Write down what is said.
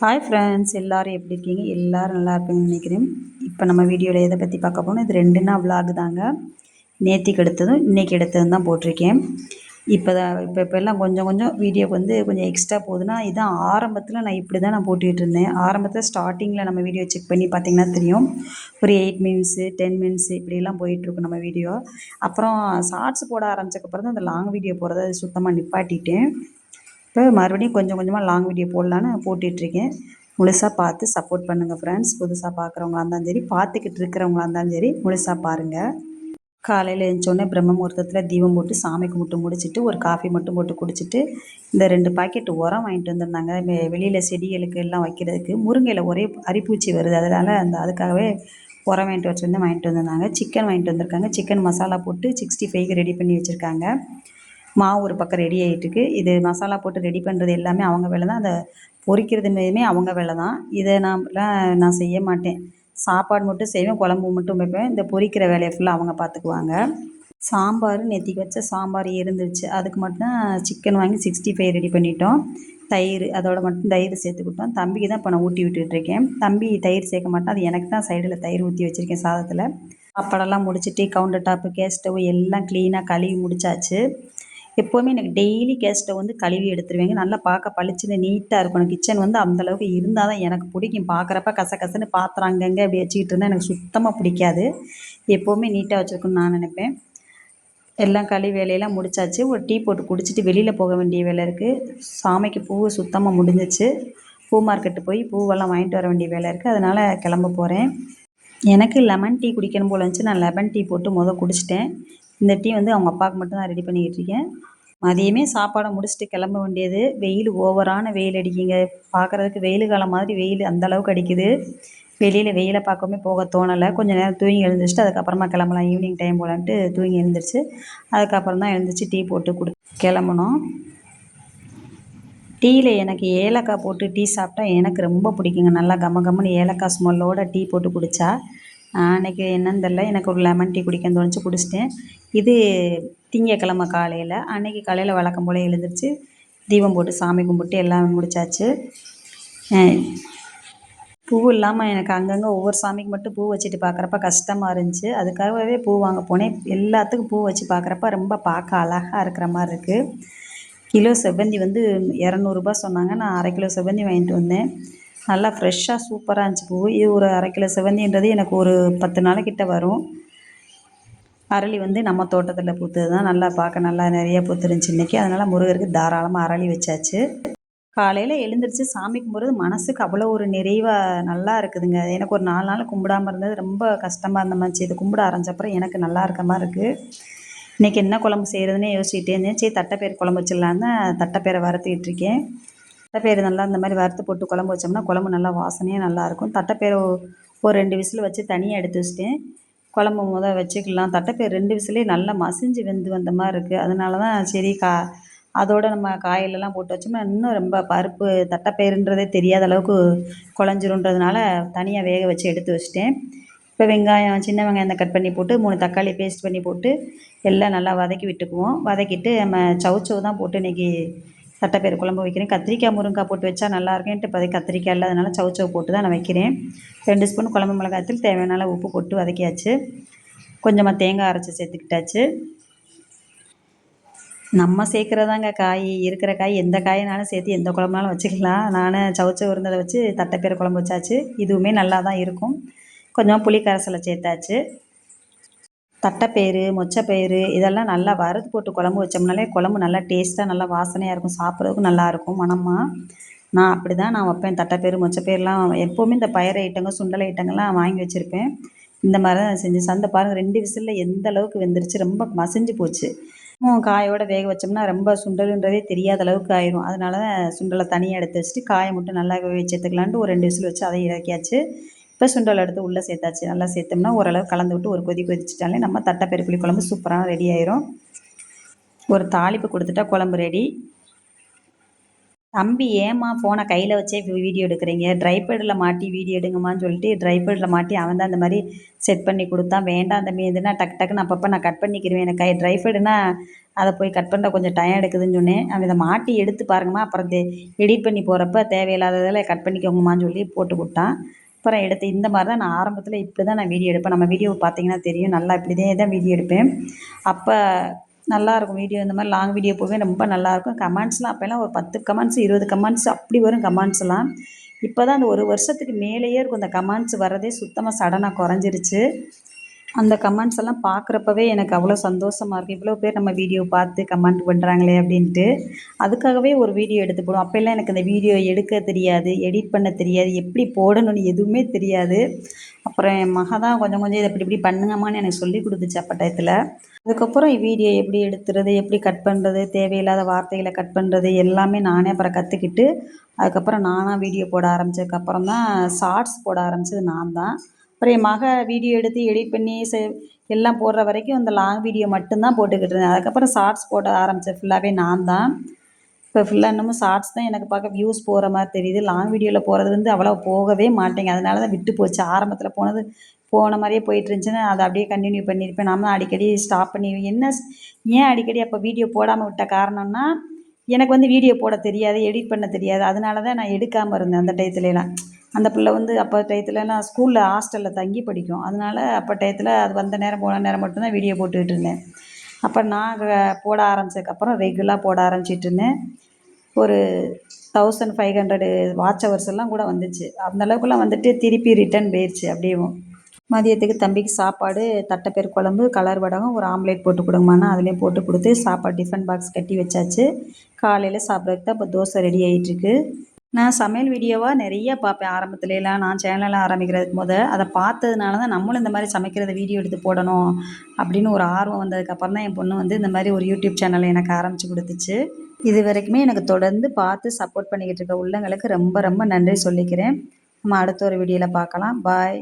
Hi friends எல்லோரும் எப்படி இருக்கீங்க? எல்லோரும் நல்லா இருப்பீங்கன்னு நினைக்கிறேன். இப்போ நம்ம வீடியோவில் எதை பற்றி பார்க்க போகணும் இது ரெண்டுனா விலாகு தாங்க. நேற்றுக்கு எடுத்ததும் இன்றைக்கி எடுத்ததும் தான் போட்டிருக்கேன். இப்போ தான் இப்போ இப்போ எல்லாம் கொஞ்சம் கொஞ்சம் வீடியோக்கு வந்து கொஞ்சம் எக்ஸ்ட்ரா போகுதுன்னா இதான் ஆரம்பத்தில் நான் இப்படி தான் நான் போட்டுக்கிட்டு இருந்தேன். ஆரம்பத்தில் ஸ்டார்டிங்கில் நம்ம வீடியோ செக் பண்ணி பார்த்தீங்கன்னா தெரியும். ஒரு எயிட் மினிட்ஸு டென் மினிட்ஸு இப்படிலாம் போயிட்டுருக்கும் நம்ம வீடியோ. அப்புறம் ஷார்ட்ஸ் போட ஆரம்பிச்சக்கப்புறம் தான் அந்த லாங் வீடியோ போகிறத சுத்தமாக நிப்பாட்டிட்டேன். இப்போ மறுபடியும் கொஞ்சம் கொஞ்சமாக லாங் வீடியோ போடலான்னு போட்டுட்ருக்கேன். முழுசாக பார்த்து சப்போர்ட் பண்ணுங்கள் ஃப்ரெண்ட்ஸ் புதுசாக பார்க்குறவங்களா இருந்தாலும் சரி பார்த்துக்கிட்டு இருக்கிறவங்களா இருந்தாலும் சரி முழுசாக பாருங்கள் காலையில் எழுந்தோடனே பிரம்ம முகூர்த்தத்தில் தீபம் போட்டு சாமி கும்பிட்டு முடிச்சுட்டு ஒரு காஃபி மட்டும் போட்டு குடிச்சிட்டு இந்த ரெண்டு பாக்கெட் உரம் வாங்கிட்டு வந்திருந்தாங்க. வெளியில் செடிகளுக்கு எல்லாம் வைக்கிறதுக்கு. முருங்கையில் ஒரே அரிப்பூச்சி வருது. அதனால் அந்த அதுக்காகவே உரம் வாங்கிட்டு வச்சுருந்து வாங்கிட்டு வந்திருந்தாங்க. சிக்கன் வாங்கிட்டு வந்திருக்காங்க. சிக்கன் மசாலா போட்டு சிக்ஸ்டி ஃபைவ்க்கு ரெடி பண்ணி வச்சுருக்காங்க. மாவு ஒரு பக்கம் ரெடி ஆகிட்டுருக்கு இது மசாலா போட்டு ரெடி பண்ணுறது எல்லாமே அவங்க வேலை தான் அந்த பொரிக்கிறது மாரியுமே அவங்க வேலை தான் இதை நான்லாம் நான் செய்ய மாட்டேன். சாப்பாடு மட்டும் செய்வேன் குழம்பு மட்டும் வைப்பேன். இந்த பொறிக்கிற வேலையை ஃபுல்லாக அவங்க பார்த்துக்குவாங்க சாம்பார் நெத்திக்கு வச்ச சாம்பார் இருந்துச்சு. அதுக்கு மட்டும்தான் சிக்கன் வாங்கி சிக்ஸ்டி ஃபைவ் ரெடி பண்ணிட்டோம். தயிர் அதோட மட்டும் தயிர் சேர்த்துக்கிட்டோம் தம்பிக்கு தான் இப்போ நான் ஊட்டி விட்டுட்ருக்கேன் தம்பி தயிர் சேர்க்க மாட்டேன். அது எனக்கு தான் சைடில் தயிர் ஊற்றி வச்சுருக்கேன் சாதத்தில். சாப்பாடெல்லாம் முடிச்சுட்டு கவுண்டர் டாப்பு கேஸ் ஸ்டவ் எல்லாம் க்ளீனாக கழுவி முடிச்சாச்சு. எப்போவுமே எனக்கு டெய்லி கேஸ் ஸ்டவ் வந்து கழுவி எடுத்துருவேங்க. நல்லா பார்க்க பளிச்சுன்னு நீட்டாக இருக்கணும் கிச்சன் வந்து அந்தளவுக்கு இருந்தால் தான் எனக்கு பிடிக்கும். பார்க்குறப்ப கச கசன்னு பாத்திரம் அப்படி வச்சுக்கிட்டு இருந்தால் எனக்கு சுத்தமாக பிடிக்காது. எப்போவுமே நீட்டாக வச்சுருக்கணும்னு நான் நினைப்பேன். எல்லாம் களி வேலையெல்லாம் முடிச்சாச்சு. ஒரு டீ போட்டு குடிச்சிட்டு வெளியில் போக வேண்டிய வேலை இருக்குது சாமிக்கு பூ சுத்தமாக முடிஞ்சிச்சு. பூ மார்க்கெட்டு போய் பூவெல்லாம் வாங்கிட்டு வர வேண்டிய வேலை இருக்குது அதனால் கிளம்ப போகிறேன் எனக்கு லெமன் டீ குடிக்கணும் போல இருந்துச்சு. நான் லெமன் டீ போட்டு மொதல் குடிச்சிட்டேன். இந்த டீ வந்து அவங்க அப்பாவுக்கு மட்டும் தான் ரெடி பண்ணிக்கிட்டு இருக்கேன் மதியமே சாப்பாடை முடிச்சுட்டு கிளம்ப வேண்டியது. வெயில் ஓவரான வெயில் அடிக்குங்க. பார்க்குறதுக்கு வெயில் காலம் மாதிரி வெயில் அந்தளவுக்கு அடிக்குது. வெளியில் வெயிலை பார்க்கவே போக தோணலை. கொஞ்சம் நேரம் தூங்கி எழுந்திரிச்சிட்டு அதுக்கப்புறமா கிளம்பலாம். ஈவினிங் டைம் போலான்ட்டு தூங்கி எழுந்திரிச்சு அதுக்கப்புறம் தான் எழுந்திரிச்சு டீ போட்டு கொடு கிளம்பணும். டீயில் எனக்கு ஏலக்காய் போட்டு டீ சாப்பிட்டா எனக்கு ரொம்ப பிடிக்குங்க. நல்லா கம கம்முன்னு ஏலக்காய் ஸ்மெல்லோட டீ போட்டு குடித்தா அன்றைக்கி என்னன்னு தெரில எனக்கு ஒரு லெமன் டீ குடிக்க தோணுச்சு குடிச்சிட்டேன். இது திங்கக்கிழம காலையில். அன்றைக்கி காலையில் வழக்கம் போல் எழுந்திரிச்சு தீபம் போட்டு சாமி கும்பிட்டு எல்லாம் முடித்தாச்சு பூ இல்லாமல் எனக்கு அங்கங்கே ஒவ்வொரு சாமிக்கு மட்டும் பூ வச்சுட்டு பார்க்குறப்ப கஷ்டமாக இருந்துச்சு. அதுக்காகவே பூ வாங்க போனேன். எல்லாத்துக்கும் பூ வச்சு பார்க்குறப்ப ரொம்ப பார்க்க அழகாக இருக்கிற மாதிரி இருக்குது கிலோ செவ்வந்தி வந்து இரநூறுபா சொன்னாங்க. நான் அரை கிலோ செவ்வந்தி வாங்கிட்டு வந்தேன். நல்லா ஃப்ரெஷ்ஷாக சூப்பராக இருந்துச்சு பூ. இது ஒரு அரை கிலோ செவ்வந்தின்றது எனக்கு ஒரு பத்து நாளைக்கிட்ட வரும். அரளி வந்து நம்ம தோட்டத்தில் பூத்தது தான் நல்லா பார்க்க நல்லா நிறைய பூத்துருந்துச்சு இன்றைக்கி அதனால் முருகருக்கு தாராளமாக அரளி வச்சாச்சு. காலையில் எழுந்திரிச்சு சாமி கும்பிட்றது மனசுக்கு அவ்வளோ ஒரு நிறைவாக நல்லா இருக்குதுங்க. எனக்கு ஒரு நாலு நாள் கும்பிடாமல் இருந்தது ரொம்ப கஷ்டமாக இருந்த மாதிரி இது கும்பிட ஆரம்பிச்சப்பறம் எனக்கு நல்லா இருக்க மாதிரி இருக்குது இன்றைக்கி என்ன குழம்பு செய்கிறதுனே யோசிச்சுட்டே இருந்தேன். சரி தட்டைப்பேர் குழம்பு வச்சிடலான்னு தட்டைப்பேரை வறுத்துக்கிட்டு இருக்கேன். தட்டைப்பயிறு நல்லா இந்த மாதிரி வறுத்து போட்டு குழம்பு வச்சோம்னா குழம்பு நல்லா வாசனையாக நல்லாயிருக்கும் தட்டைப்பயிறு ஒரு ரெண்டு விசில் வச்சு தனியாக எடுத்து வச்சிட்டேன் குழம்பு முத வச்சுக்கலாம். தட்டைப்பயிறு ரெண்டு விசிலே நல்லா மசிஞ்சு வெந்து வந்த மாதிரி இருக்குது அதனால தான் சரி கா அதோடு நம்ம காயிலெல்லாம் போட்டு வச்சோம்னா இன்னும் ரொம்ப பருப்பு தட்டைப்பயிறுன்றதே தெரியாத அளவுக்கு குழஞ்சிருன்றதுனால தனியாக வேக வச்சு எடுத்து வச்சிட்டேன். இப்போ வெங்காயம் சின்ன வெங்காயம் கட் பண்ணி போட்டு மூணு தக்காளி பேஸ்ட் பண்ணி போட்டு எல்லாம் நல்லா வதக்கி விட்டுக்குவோம். வதக்கிட்டு நம்ம சவுச்சவு தான் போட்டு இன்றைக்கி தட்டைப்பயிறு குழம்பு வைக்கிறேன். கத்திரிக்காய் முருங்காய் போட்டு வச்சா நல்லா இருக்கும்ன்ட்டு இப்போதைக்கு கத்திரிக்காய் இல்லை. அதனால் சவுச்சவு போட்டு தான் நான் வைக்கிறேன். ரெண்டு ஸ்பூன் குழம்பு மிளகாய்த்தூள் தேவையான உப்பு போட்டு வதக்கியாச்சு. கொஞ்சமாக தேங்காய் அரைச்சி சேர்த்துக்கிட்டாச்சு. நம்ம சேர்க்குறதாங்க காய். இருக்கிற காய் எந்த காயினாலும் சேர்த்து எந்த குழம்புனாலும் வச்சுக்கலாம். நான் சவுச்சவு இருந்ததை வச்சு தட்டைப்பேர் குழம்பு வச்சாச்சு. இதுவுமே நல்லா தான் இருக்கும். கொஞ்சம் புளி கரைசலை சேர்த்தாச்சு. தட்டைப்பயிறு மொச்சப்பயிறு இதெல்லாம் நல்லா வறுத்து போட்டு குழம்பு வச்சோம்னாலே குழம்பு நல்லா டேஸ்ட்டாக நல்லா வாசனையாக இருக்கும். சாப்பிட்றதுக்கும் நல்லாயிருக்கும் மணமாக நான் அப்படி தான் நான் வைப்பேன். தட்டைப்பயிறு மொச்சப்பயிரெலாம் எப்போவுமே இந்த பயிர் ஐட்டங்கள் சுண்டல் ஐட்டங்கள்லாம் வாங்கி வச்சுருப்பேன். இந்த மாதிரி தான் செஞ்சு சந்தை பாருங்கள் ரெண்டு விசிலில் எந்த அளவுக்கு வெந்துருச்சு ரொம்ப மசிஞ்சு போச்சு. காயோட வேக வச்சோம்னா ரொம்ப சுண்டலுன்றதே தெரியாத அளவுக்கு ஆயிரும். அதனால தான் சுண்டலை தனியாக எடுத்து வச்சுட்டு காயை மட்டும் நல்லா வேக எடுத்துக்கலான்ட்டு ஒரு ரெண்டு விசில் வச்சு அதை இறக்கியாச்சு. இப்போ சுண்டல் எடுத்து உள்ளே சேர்த்தாச்சு. நல்லா சேர்த்தோம்னா ஓரளவு கலந்து விட்டு ஒரு கொதி கொதிச்சிட்டாலே நம்ம தட்டை புளி குழம்பு சூப்பராக ரெடி ஆயிரும். ஒரு தாளிப்பு கொடுத்துட்டா குழம்பு ரெடி தம்பி ஏம்மா ஃபோனை கையில் வச்சே வீடியோ எடுக்கிறீங்க. ட்ரைபேடில் மாட்டி வீடியோ எடுங்கம்மான்னு சொல்லிட்டு ட்ரைபேடில் மாட்டி அவன் தான் அந்த மாதிரி செட் பண்ணி கொடுத்தான். வேண்டாம் தம்பி இதுனா டக்கு டக்குன்னு அப்பப்போ நான் கட் பண்ணிக்கிருவேன். எனக்கு கை ட்ரைபேடுனா அதை போய் கட் பண்ணுற கொஞ்சம் டைம் எடுக்குதுன்னு சொன்னேன். அவன் இதை மாட்டி எடுத்து பாருங்கம்மா. அப்புறம் எடிட் பண்ணி போகிறப்ப தேவையில்லாததெல்லாம் கட் பண்ணிக்கோங்கம்மான்னு சொல்லி போட்டு கொடுத்தான். அப்புறம் எடுத்து இந்த மாதிரி தான் நான் ஆரம்பத்தில் இப்படி தான் நான் வீடியோ எடுப்பேன். நம்ம வீடியோ பார்த்தீங்கன்னா தெரியும். நல்லா இப்படி தான் வீடியோ எடுப்பேன். அப்போ நல்லாயிருக்கும் வீடியோ இந்த மாதிரி லாங் வீடியோ போகவே ரொம்ப நல்லாயிருக்கும் கமெண்ட்ஸ்லாம் அப்போல்லாம் ஒரு பத்து கமெண்ட்ஸ் இருபது கமெண்ட்ஸ் அப்படி வரும் கமெண்ட்ஸ்லாம் இப்போ தான் அந்த ஒரு வருஷத்துக்கு மேலேயே இருக்கும். அந்த கமெண்ட்ஸ் வரதே சுத்தமாக சடனாக குறைஞ்சிருச்சு. அந்த கமெண்ட்ஸ் எல்லாம் பார்க்குறப்பவே எனக்கு அவ்வளோ சந்தோஷமாக இருக்குது இவ்வளோ பேர் நம்ம வீடியோ பார்த்து கமெண்ட் பண்ணுறாங்களே அப்படின்ட்டு. அதுக்காகவே ஒரு வீடியோ எடுத்து போடும் அப்போல்லாம் எனக்கு இந்த வீடியோ எடுக்க தெரியாது எடிட் பண்ண தெரியாது எப்படி போடணும்னு எதுவுமே தெரியாது. அப்புறம் என் மக தான் கொஞ்சம் கொஞ்சம் இதை இப்படி இப்படி பண்ணுங்கம்மான்னு எனக்கு சொல்லி கொடுத்துச்சு அப்பட்டயத்தில் அதுக்கப்புறம் வீடியோ எப்படி எடுத்துறது எப்படி கட் பண்ணுறது தேவையில்லாத வார்த்தைகளை கட் பண்ணுறது எல்லாமே நானே அப்புறம் கற்றுக்கிட்டு அதுக்கப்புறம் நானாக வீடியோ போட ஆரம்பித்ததுக்கப்புறம் தான் ஷார்ட்ஸ் போட ஆரம்பித்தது நான் தான் அப்புறம் மக வீடியோ எடுத்து எடிட் பண்ணி செ எல்லாம் போடுற வரைக்கும் அந்த லாங் வீடியோ மட்டும்தான் போட்டுக்கிட்டு இருந்தேன். அதுக்கப்புறம் ஷார்ட்ஸ் போட ஆரம்பித்தேன் ஃபுல்லாகவே நான் தான். இப்போ ஃபுல்லாக இன்னமும் ஷார்ட்ஸ் தான் எனக்கு பார்க்க வியூஸ் போகிற மாதிரி தெரியுது. லாங் வீடியோவில் போகிறது வந்து அவ்வளோ போகவே மாட்டேங்க. அதனால தான் விட்டு போச்சு. ஆரம்பத்தில் போனது போன மாதிரியே போயிட்டு இருந்துச்சுன்னா அதை அப்படியே கண்டினியூ பண்ணியிருப்பேன். நம்ம தான் அடிக்கடி ஸ்டாப் பண்ணி என்ன ஏன் அடிக்கடி அப்போ வீடியோ போடாமல் விட்ட காரணம்னா எனக்கு வந்து வீடியோ போட தெரியாது எடிட் பண்ண தெரியாது. அதனால தான் நான் எடுக்காமல் இருந்தேன் அந்த டயத்துலலாம் அந்த பிள்ளை வந்து அப்போ டயத்துலலாம் ஸ்கூலில் ஹாஸ்டலில் தங்கி படிக்கும். அதனால் அப்போ டயத்தில் அது வந்த நேரம் போன நேரம் மட்டும்தான் வீடியோ போட்டுக்கிட்டு இருந்தேன். அப்போ நான் போட ஆரம்பித்ததுக்கப்புறம் ரெகுலராக போட ஆரம்பிச்சிட்டு இருந்தேன். ஒரு thousand five hundred watch hours எல்லாம் கூட வந்துச்சு. அந்த அளவுக்குலாம் வந்துட்டு திருப்பி ரிட்டர்ன் போயிடுச்சு அப்படியேவும் மதியத்துக்கு தம்பிக்கு சாப்பாடு தட்டைப்பேர் குழம்பு கலர் வடகம் ஒரு ஆம்லேட் போட்டு கொடுங்கம்மானா அதுலேயும் போட்டு கொடுத்து சாப்பாடு டிஃபன் பாக்ஸ் கட்டி வச்சாச்சு. காலையில் சாப்பிட்றதுக்கு தான் இப்போ தோசை ரெடி ஆகிட்டுருக்கு நான் சமையல் வீடியோவாக நிறைய பார்ப்பேன். ஆரம்பத்துலலாம் நான் சேனலெலாம் ஆரம்பிக்கிறதுக்கு முத அதை பார்த்ததுனால தான் நம்மளும் இந்த மாதிரி சமைக்கிறத வீடியோ எடுத்து போடணும் அப்படின்னு ஒரு ஆர்வம் வந்ததுக்கப்புறம் தான் என் பொண்ணு வந்து இந்த மாதிரி ஒரு யூடியூப் சேனலை எனக்கு ஆரம்பித்து கொடுத்துச்சு. இது வரைக்குமே எனக்கு தொடர்ந்து பார்த்து சப்போர்ட் பண்ணிக்கிட்டு இருக்க உள்ளங்களுக்கு ரொம்ப ரொம்ப நன்றி சொல்லிக்கிறேன். நம்ம அடுத்த ஒரு வீடியோவில் பார்க்கலாம். பாய்